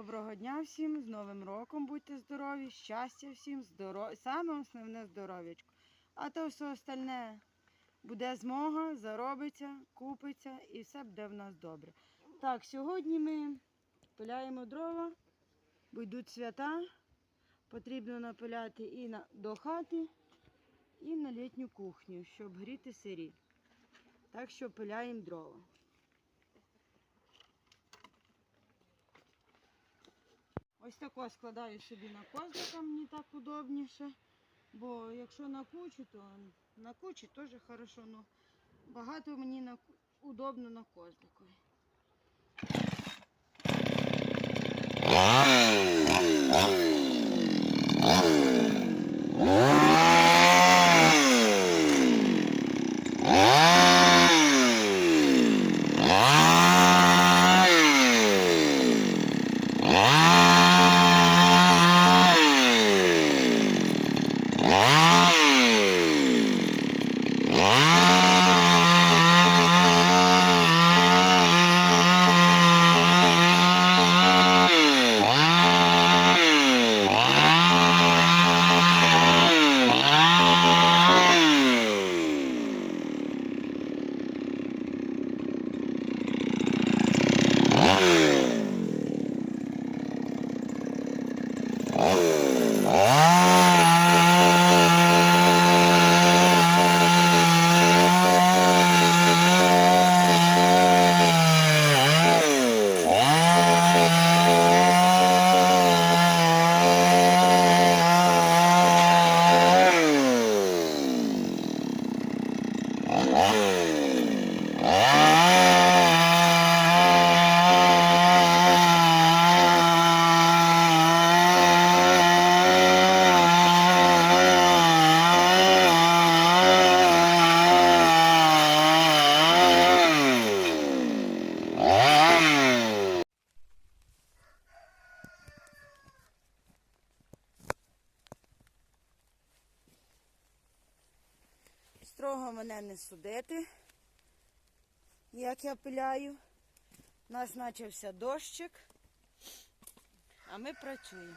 Доброго дня всім, з Новим роком будьте здорові, щастя всім, здоров'я, саме основне здоров'ячко. А то все остальне буде змога, заробиться, купиться і все буде в нас добре. Так, сьогодні ми пиляємо дрова, бо йдуть свята. Потрібно напиляти і на, до хати, і на літню кухню, щоб гріти сирі. Так що пиляємо дрова. Ось тако складаю собі на козлика, мені так удобніше. Бо якщо на кучу, то на кучі теж хорошо, але багато мені на, удобно на козлику. Ah! Мене не судити, як я пиляю. У нас почався дощик, а ми працюємо.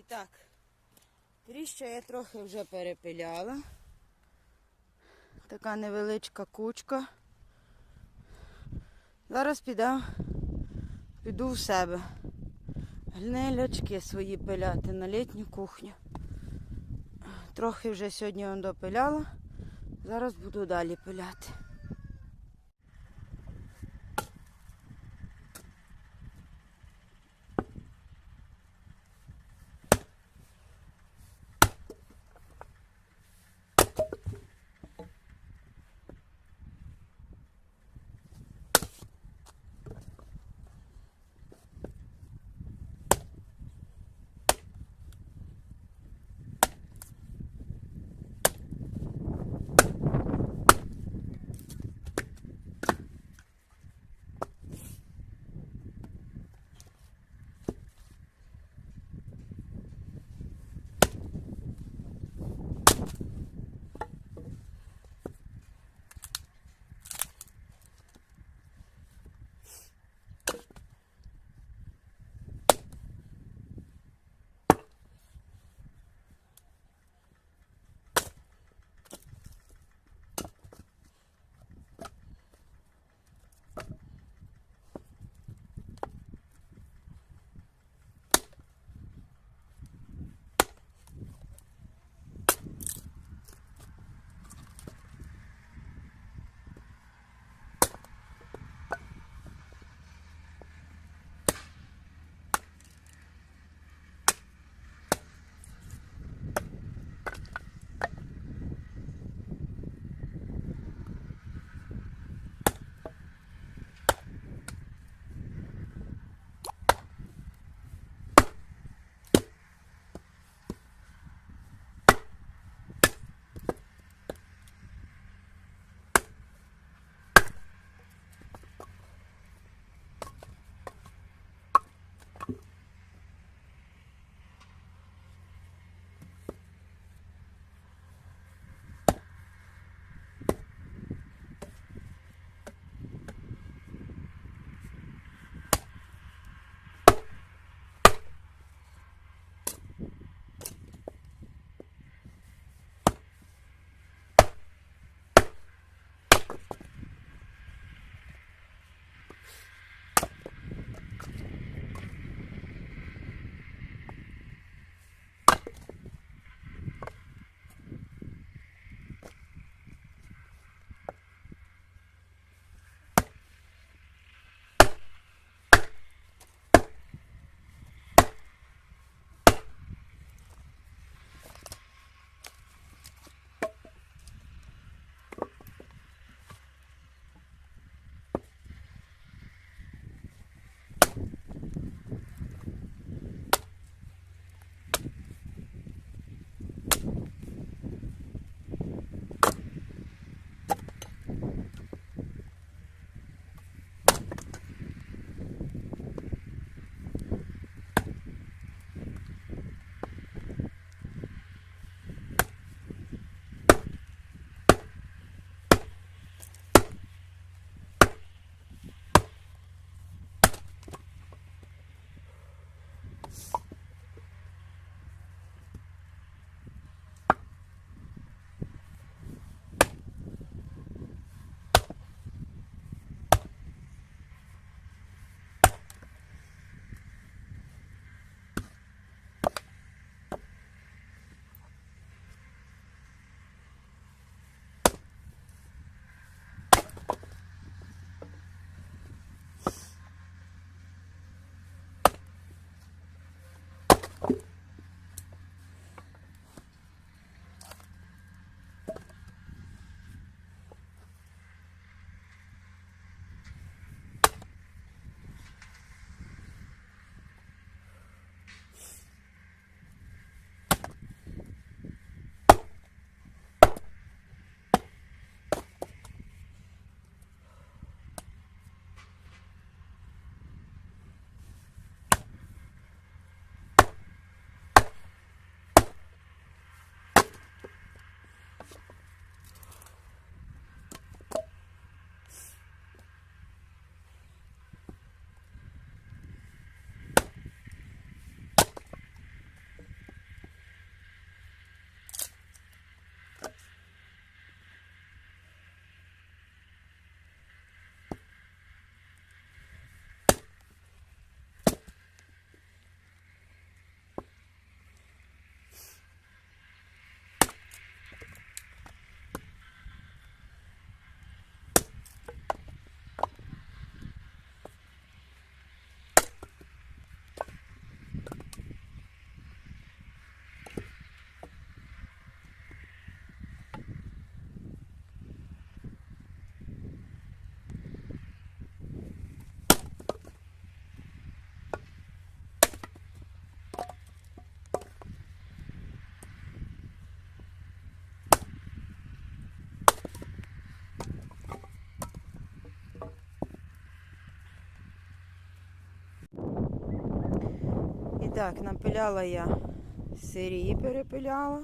І так, тріща я трохи вже перепиляла. Така невеличка кучка. Зараз піду, піду в себе. Гнилячки свої пиляти на літню кухню. Трохи вже сьогодні он допиляла. Зараз буду далі пиляти. Так, напиляла я сирії, перепиляла,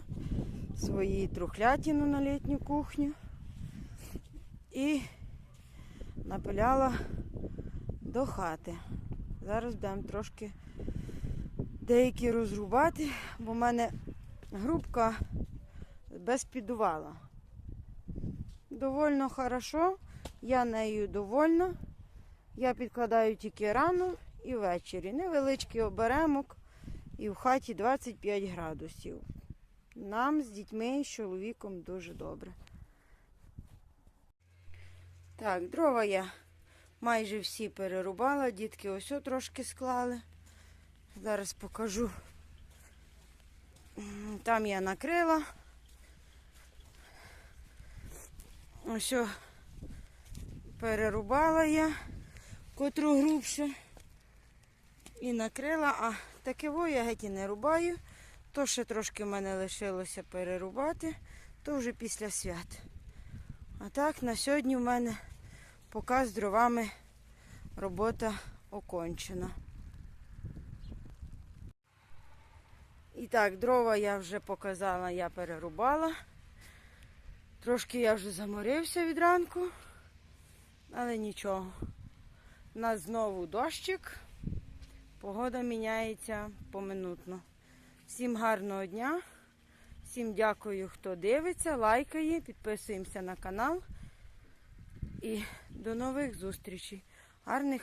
свої трухлятину на літню кухню. І напиляла до хати. Зараз будемо трошки деякі розрубати, бо в мене грубка без підувала. Довольно хорошо, я нею довольна. Я підкладаю тільки рано і ввечері. Невеличкий оберемок і в хаті 25 градусів. Нам з дітьми з чоловіком дуже добре. Так, дрова я майже всі перерубала, дітки ось трошки склали. Зараз покажу. Там я накрила. Ось перерубала я котру грубше. І накрила, а таке во я геть і не рубаю. То ще трошки в мене лишилося перерубати, то вже після свят. А так, на сьогодні в мене поки з дровами робота окончена. І так, дрова я вже показала, я перерубала. Трошки я вже заморився від ранку, але нічого. У нас знову дощик. Погода міняється поминутно. Всім гарного дня. Всім дякую, хто дивиться, лайкає, підписуємося на канал. І до нових зустрічей. Гарних